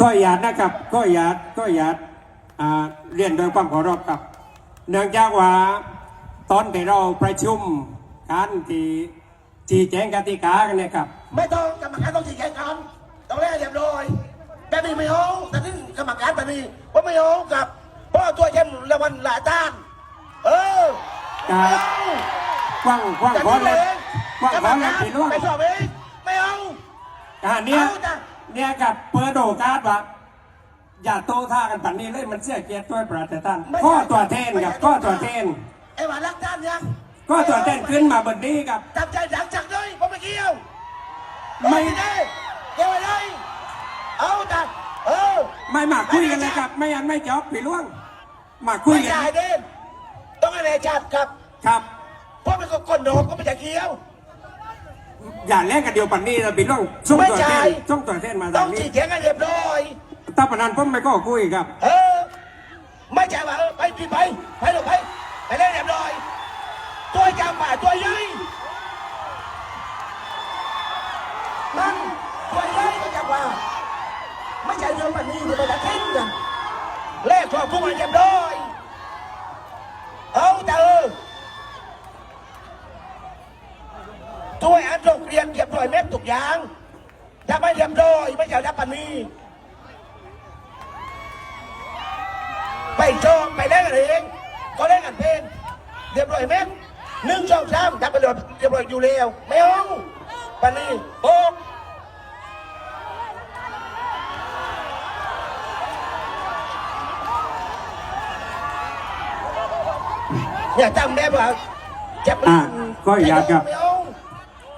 ก็อยากนะครับก็อยากก็อยากอ่าเรียนโดยความเคารพครับ เนื่องจากว่าตอนที่เราประชุมการที่ชี้แจงกติกากันเนะครับ ไม่ต้องกรรมการต้องชี้แจงกันต้องแรกเรียบร้อยแต่นี่ไม่เอาแต่นี่กรรมการแต่นี่ว่าไม่เอากับเพราะว่าตัวเช่นรางวัลหลายด้านเออการกว้างกว้างแต่ขอนี่เลเลยยกว้างกรรขมอเลกายรพี่ล่วงไปสอบเองไม่เอาอ่าเนี่ย เอาจ้ะเนี่ยกับเปิดโอกาสว่าอย่าโตท่ากันปันนี้เลยมันเสียเกียรติด้วยประเทศท่านข้อตัวแทนกับข้อตัวแทนไอ้หวานรักด้านยังก็ตัวแทนขึ้นมาบนนี้กับทำใจดังจังเลยผมไม่เกี่ยว ไม่ได้เกี่ยวอะไรเอาจ้ะเออไม่มาคุยกันเลยครับ ไม่งั้นไม่จบพี่ล่วง มาคุยไม่กันได้เด่นต้องให้แน่ชัดครับ ครับเพราะมันก็คนโดนก็ไม่จะเกี่ยว อย่าแลกกันเดียวปันนี้เราพี่ล่วงส่งไม่ตัวใช่แทนส่งตัวแทนมาต้ทาองงนี้ชี้แจงให้เรียบร้อย ถ้าปนันผมไม่ก็คุยครับเออ ไม่ใช่ว่าเออไปพี่ไปไปหรอกไปไปเล่นเรียบร้อย ตัวจำป่าตัวใหญ่นั่นตัวใหญ่ก็จำว่าไม่ใช่เรื่องแบบนี้จะไปตะทิ้งกันเลขของพวกมันเรียบร้อยเอาแต่เออตัวอันโรง เรียเรียบร้อยแม่ทุกอย่างถ้าไม่เรียบร้อยไม่ใช่รับปานนี้ไปโจไปเล่นกันเองก็เล่นกันเพลงเรียบร้อยไหมหนึ่งสองสามจับไปเลยเรียบร้อยอยู่แล้วไม่เอาปันนี้โอ้อย่าจำได้ว่าจะเป็นอะก็อยากกับ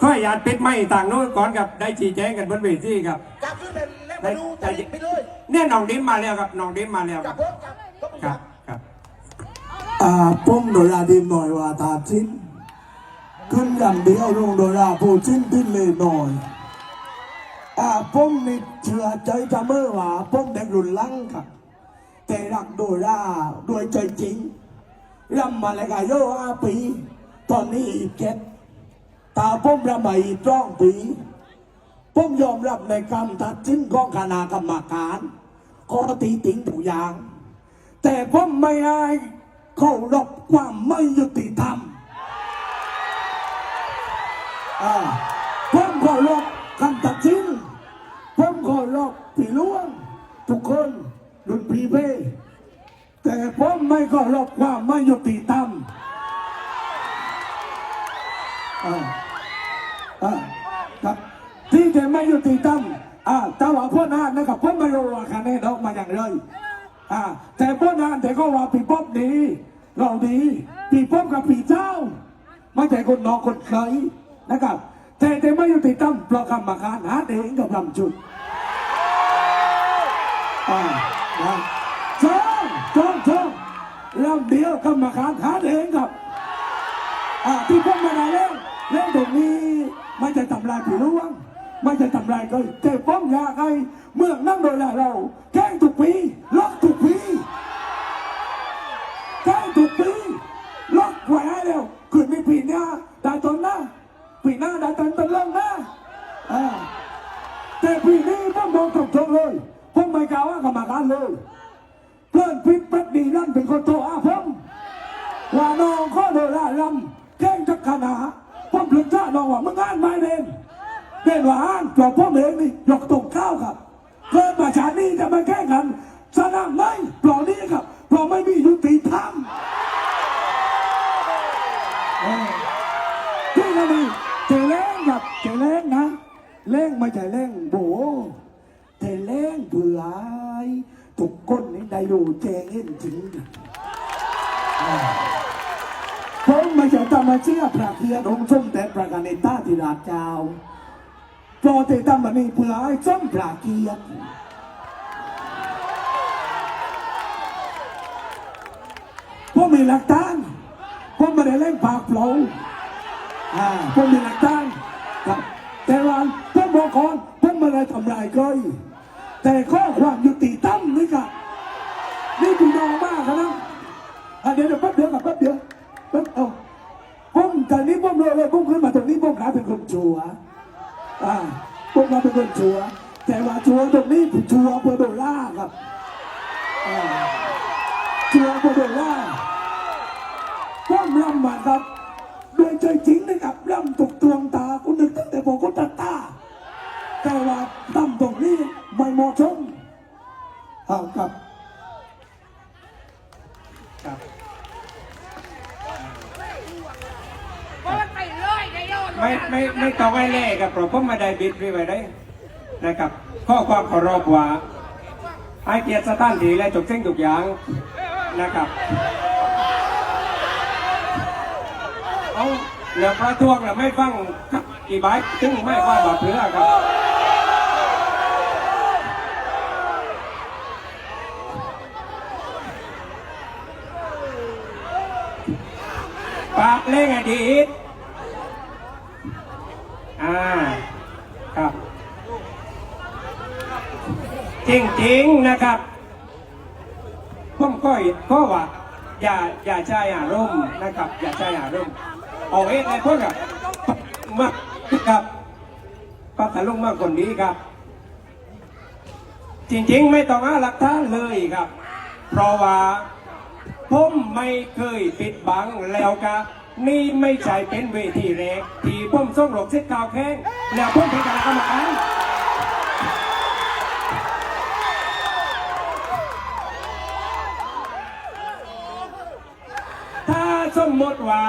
ก็อย่าปิดไม่ต่างโน้นก่อนครับได้ชี้แจงกันบนเวทีครับกลับขึ้นไปแล้วมาดูแต่ไปเลยเนี่ยน้องดิมมาแล้วครับน้องดิมมาแล้วกคลัรับบผมกลับก็ผมคกรัลับบครับอ่าผมโดราดีหน่อยว่าตาชิ้น ขึ้นอย่างเดียวลงโดราผู้ชิ้นทิ้นเลยหน่อยอ่าผมนี่เชื่อใจทำเมื่อว่าผมเด็กรุ่นหลังครับ แต่รักโดราด้วยใจจริงรำมาเลยกาโยอาปี ตอนนี้อีกเจ็ด ตาผมรำมาอีกร้องปีผมยอมรับในคำตัดสินของคณะกรรมการข้อตีติงทุกอย่าง แต่ผมไม่อายเคารพความไม่ยุติธรรมอ่าผมเคารพคำตัดสินผมเคารพพี่หลวง ทุกคนรุ่นพีเพ่แต่ผมไม่เคารพความไม่ยุติธรรม อ่าอ่าครับ ที่จะไม่ยุติธรรมอ่าแต่ว่าพ่อนานะครับผมไม่รู้ว่าคะแนนออกมาอย่างไรอ่าแต่พวกนั้นแต่ก็ว่าปีป๊อบดี เราดีปีป๊อบกับปีเจ้า ไม่ใช่คนนอกคนเคยนะครับ แต่แต่ไม่ยุติธรรมเพราะกรรมการหาเองกับลำจุดอ่านะจ้องจ้องจ้องลำเดียวกรรมการหาเองกับอ่าที่พวกมาได้เล่น เล่นตรงนี้ม่ใช่ทำลายผีร่วงม่ใช่ทำลายก็แต่ป้อมยาไอเมืองนั่งโดยเรา แก้งทุกปีล็อกทุกปีแก้งทุกปีล็อกไว้ให้เร็วคืนไม่ปีหน้าได้ตนหน้าปีหน้าได้ตนตอนเริ่มหน้าแต่ปีนี้ผมมองตรงๆเลยผมไม่กล่าวว่ากรรมการเลยเพื่อนพิษปัดดีนั่นเป็นคนโทรอาผมว่าน้องข้อโดยละลำแก้งจักขนา ผมถึงจ้าน้องว่ามึงอ่านไม่เด่นเป็นว่าอ้างกลับพ่อเองนี่ยกตรงข้าวครับเกิดประชานี้จะมาแข่งกันสนามไหนปล่อนี้ครับเพราะไม่มียุติธรรมที่นั่นเจเล้งครับเจเล้งนะเล้งไม่ใช่เล้งโบเจเล้งเผื่อให้ทุกคนนี่ได้รู้แจงเห็นจริง ผมไม่ใช่ธรรมเชื่อพระเคียรองค์ชมแต่ประการในต้าธิราชเจ้าโปรเตตัมมันนี่เพื่อให้ส้มปลาเกียรติผมมีหลักฐานผมไม่ได้เล่นปากเปล่าอ่าผมมีหลักฐานครับแต่ว่าผมบอกก่อนผมไม่ได้ทำลายใครแต่ข้อความยุติธรรมนี่ครับนี่พี่น้องมากนะอะเดี๋ยวเดี๋ยวแป๊บเดียวกับแป๊บเดียว ป๊บเอาผมจากนี้ผมเลยเลยผมขึ้นมาตรงนี้ผมกลายเป็นคนชัวอ่าพวกเราเป็นคนชัวแต่ว่าชัวตรงนี้ชัวเพื่อโดล่าครับชัวเพื่อโดล่าป้อมรำมาครับโดยใจจริงนะครับรำถูกตวงตาคุณนึกตั้งแต่บอกคุณตาตาแต่ว่าทำตรงนี้ไม่เหมาะสมเอาครับครับ มันไปเลย ได้โยนไม่ไม่ไม่ต้องให้เล่กับเพราะผมไม่ได้บิดรีไว้ได้นะครับ ข้อความเคารพว่าให้เกียรติสถานที่และทุกสิ่งทุกอย่างนะครับเอาเหลือประท้วงแล้วไม่ฟังกี่ใบถึงไม่ว่าบาดเพื่อครับปากเล่งอดีตอ่า ครับ จริงๆนะครับผมก็ก็ว่า อย่าอย่าใช้อารมณ์นะครับ อย่าใช้อารมณ์เอาเองไอ้พวกกับมากครับพัทลุงมากคนนี้ครับ จริงๆ ไม่ต้องหาหลักฐานเลยครับ เพราะว่าผมไม่เคยปิดบังแล้วก็นี่ไม่ใช่เป็นเวทีแรกที่ผมส่งหลบเส้นข่าวแข้งแล้วผมเป็นคณะกรรมการ สมมติว่า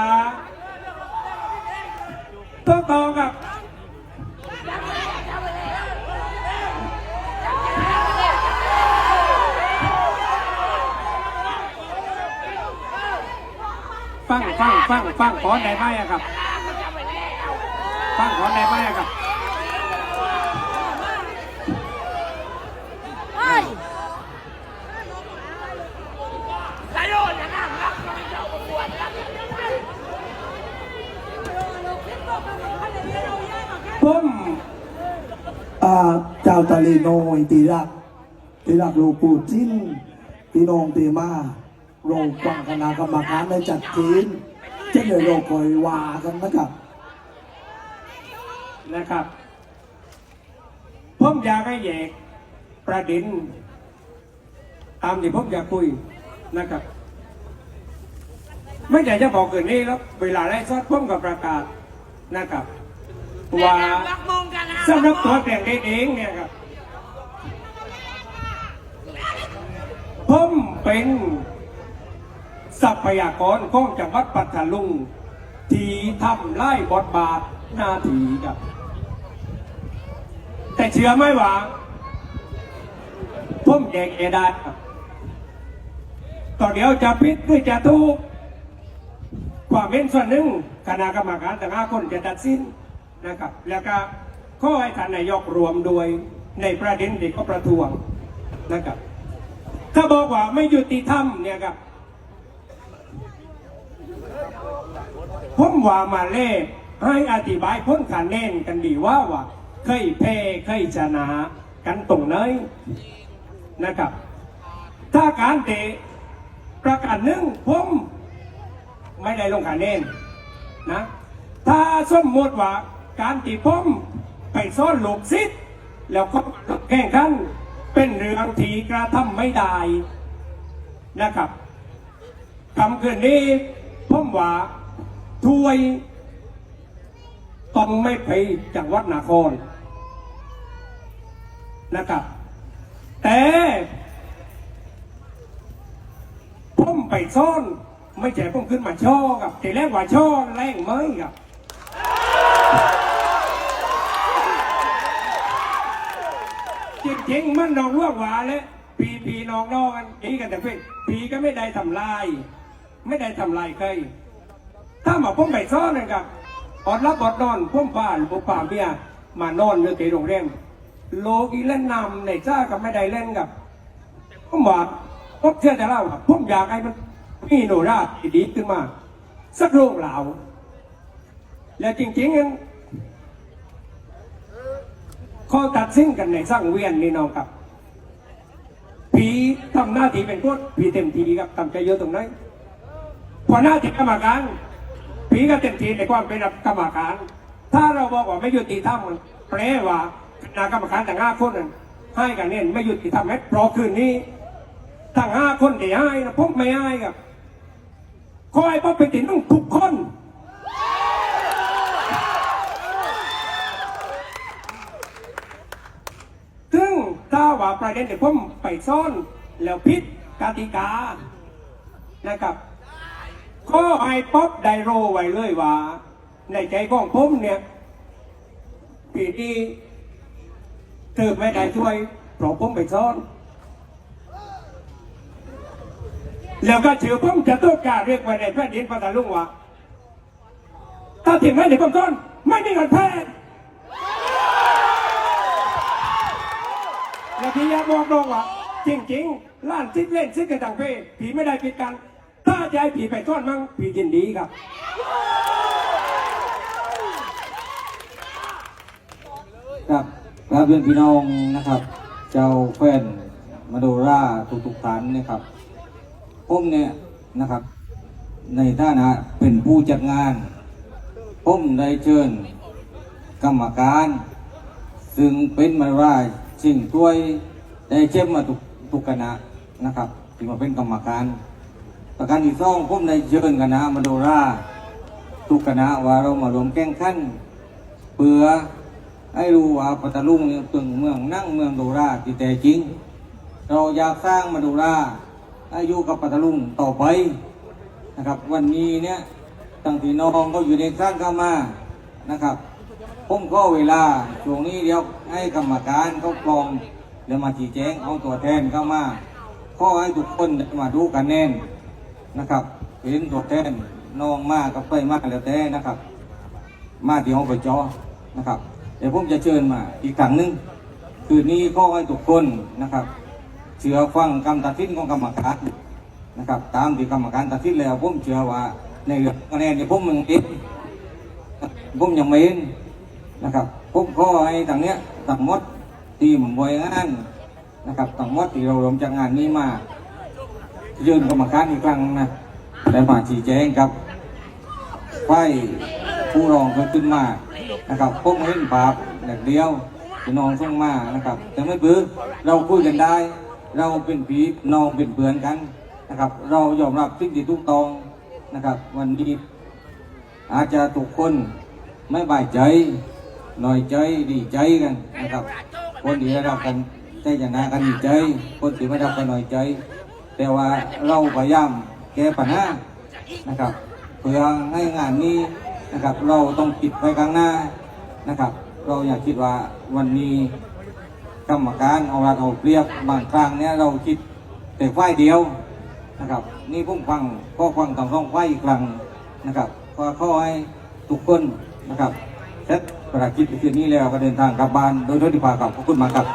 ตัวต่อกับฟังฟังฟังฟังขอไหนไหมอะครับ ฟังขอไหนไหมอะครับ เฮ้ยได้โยนอย่างนั้นครับเจ้าประกวดครับ ผมอ่าเจ้าตะลีโนยตีรักตีรักโลปูจิ้นพี่น้องตีมาโรงฟังคณะกรรมการในจัดทีมเช่นเดียวเราคอยว่ากันนะครับนะครับผมอยากให้แยกประเด็น ตามที่ผมอยากคุยนะครับ ไม่อยากจะบอกเกินนี้แล้วเวลาไร้ซอดผมกับประกาศนะครับ ว่ารักมองกันนะสำหรับตัวแต่งเองเนี่ยครับผมเป็นทรัพยากรของจังหวัดปัตตาลุงที่ทำไล่บทบาทหน้าที่ครับ แต่เชื่อไหมว่าผมแยกเอได้ครับต่อเดี๋ยวจะผิดหรือจะถูกความเป็นส่วนหนึ่งคณะกรรมการแต่ละคนจะตัดสิน นะครับ แล้วก็ข้อให้ท่านนายกรวมด้วยในประเด็นที่เขาประท้วงนะครับ ถ้าบอกว่าไม่ยุติธรรมเนี่ยครับผมว่ามาเล่ให้อธิบายพ้นคะแนนกันดีว่าว่า เคยแพ้เคยชนะกันตรงไหนนะครับ ถ้าการเตะประกาศหนึ่งผมไม่ได้ลงคะแนนนะ ถ้าสมมติว่า การที่ผมไปซ่อนหลบซิดแล้วก็แข่งขันเป็นเรื่องที่กระทำไม่ได้นะครับคำคืนนี้ผมว่าถ้วยต้องไม่ไปจังหวัดนครนะครับ แต่ผมไปซ่อน ไม่ใช่ผมขึ้นมาช่อกับทีแรกว่าช่อแรงไหมครับ จริงๆมันน้องร่วงหวาเลยปีปีนองนองกันดีกันแต่เพื่อนปีก็ไม่ได้ทำลาย ไม่ได้ทำลายใครถ้ามาผมไปซ่อนนะครับอดรับบอดนอนผมป่าหรือผมป่าเมียมานอนอยู่ที่โรงแรมโลกีเล่นนำในจ้ากับไม่ได้เล่นกับผมบอกผมเชื่อแต่เล่าครับผมอยากให้มันมีโนราที่ดีขึ้นมา สักโรงเหล่าแล้วจริงๆนั้น ข้อตัดสินกันในสร้างเวียนนี่น้องครับผีทำหน้าที่เป็นโคตรผีเต็มทีครับทำใจเยอะตรงนั้นพอหน้าที่กรรมการผีก็เต็มทีในความเป็นกรรมการ ถ้าเราบอกว่าไม่ยุติธรรมมันแปลว่าคะแนากรรมการแต่งห้าคนนั้นให้กันเนี่ยไม่หยุดที่ทำให้เพราะคืนนี้ทั้งห้าคนที่ให้นะผมไม่ให้ครับคอยพบไปติดต้องทุกคน ซึ่งถ้าว่า ประเด็นที่ผมไปซ่อนแล้วพิษกติกานะครับข้อไอป๊อปไดโรไว้เลยว่า ในใจของผมเนี่ยปีนี้เธอไม่ได้ช่วยเพราะผมไปซ่อน แล้วก็ถือผมจะต้องการเรียกไว้ในแผ่นดินพัทลุงว่าถ้าถึงไม่ได้ผมซ่อน ไม่มีเงินแพทย์ พี่อยากบอกน้องว่าจริงๆล้านซิดเล่นซิดกันต่างเพศผีไม่ได้ผิดกัน ถ้าจะให้ผีไปซ่อนมั่งผียินดีครับ ครับกราบเรียนพี่น้องนะครับ เจ้าแฟนมาโดราทุกทุกท่านนะครับผมเนี่ยนะครับ ในฐานะเป็นผู้จัดงานผมได้เชิญกรรมการ ซึ่งเป็นมาว่า สิ่งถ้วยได้เช็มมาทุกทุกคณะนะครับที่มาเป็นกรรมการ ประการที่สองผมได้เชิญคณะมาโดราทุกคณะว่าเรามารวมแข่งขั้นเพื่อให้รู้ว่าปัตตาลุงเนี่ยเป็นเมืองนั่งเมืองโดราที่แท้จริง เราอยากสร้างมาโดราให้อยู่กับปัตตาลุงต่อไปนะครับ วันนี้เนี่ยตั้งที่น้องเขาอยู่ในสร้างเข้ามานะครับ ผมก็เวลาช่วงนี้เดี๋ยวให้กรรมการเขากรองเดี๋ยวมาชี้แจงเอาตัวแทนเข้ามาขอให้ทุกคนมาดูกันแน่นนะครับเห็นตัวแทนน้องมากับไปมาแล้วแต่นะครับ มาที่ห้องประจอนะครับ เดี๋ยวผมจะเชิญมาอีกครั้งหนึ่งคืนนี้ก็ให้ทุกคนนะครับ เชื่อฟังคำตัดสินของกรรมการนะครับ ตามที่กรรมการตัดสินแล้วผมเชื่อว่าในเรื่องคะแนนเนี่ยผมยังเองผมยังไม่เห็น นะครับผมขอให้ทางเนี้ยทั้งมดทีมบริงานนะครับทั้งมดที่เรารวมจากงานนี้มาเชิญกรรมการอีกครั้งนะได้มาชี้แจงครับไฟผู้รองขึ้นมานะครับพวกเห็นภาพอย่าเดียวพี่น้องส่งมานะครับ แต่ไม่ปื้อเราคุยกันได้ เราเป็นผีน้องเป็นเพื่อนกันนะครับ เรายอมรับสิ่งที่ถูกต้องนะครับ วันนี้อาจจะทุกคนไม่บายใจ หน่อยใจดีใจกันนะครับ คนที่ได้รับกันใจจะนากันดีใจ คนที่ไม่ได้รับกันหน่อยใจ แต่ว่าเราพยายามแก้ปัญหานะครับ เพื่อให้งานนี้นะครับ เราต้องปิดไปข้างหน้านะครับ เราอยากคิดว่าวันนี้กรรมการเอารัดเอาเปรียบบางครั้งเนี่ยเราคิดแต่ฝ่ายเดียวนะครับ นี่ผมฟังก็ฟังต่างสองฝ่ายอีกครั้งนะครับ ก็ขอให้ทุกคนนะครับเสร็ ภารกิจคืนนี้แล้วก็เดินทางกลับบ้านโดยทุกที่พากับขอบคุณมากครับ